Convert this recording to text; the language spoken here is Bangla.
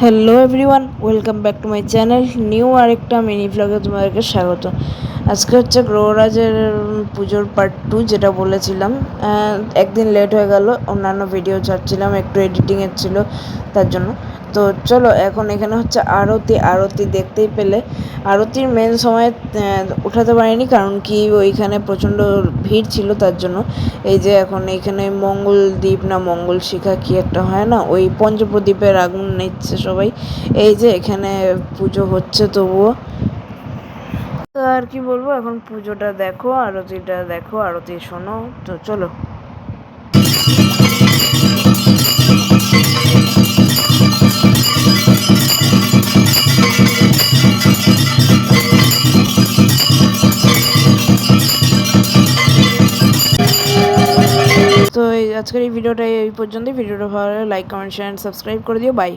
Hello everyone welcome back to my channel new আরেকটা মিনি ব্লগে তোমাদেরকে স্বাগত। আজকে হচ্ছে গ্রহরাজের পুজোর পার্ট টু যেটা বলেছিলাম। একদিন লেট হয়ে গেল, অন্যান্য ভিডিও ছাড়ছিলাম, একটু এডিটিংয়ের ছিল, তার জন্য। তো চলো, এখন এখানে হচ্ছে আরতি। আরতি দেখতেই পেলে। আরতির মেন সময় উঠাতে পারিনি কারণ কি ওইখানে প্রচণ্ড ভিড় ছিল তার জন্য। এই যে এখন এখানে মঙ্গল দ্বীপ না মঙ্গল শিখা কি একটা হয় না, ওই পঞ্চপ্রদীপের আগুন নিচ্ছে সবাই। এই যে এখানে পুজো হচ্ছে তবুও। তো আর কি বলব, এখন পুজোটা দেখো, আরতিটা দেখো, আরতি শোনো। তো চলো। তো এই আজকের এই ভিডিওটা এই পর্যন্তই। ভিডিওটা ভালো লাইক কমেন্ট শেয়ার সাবস্ক্রাইব করে দিও। বাই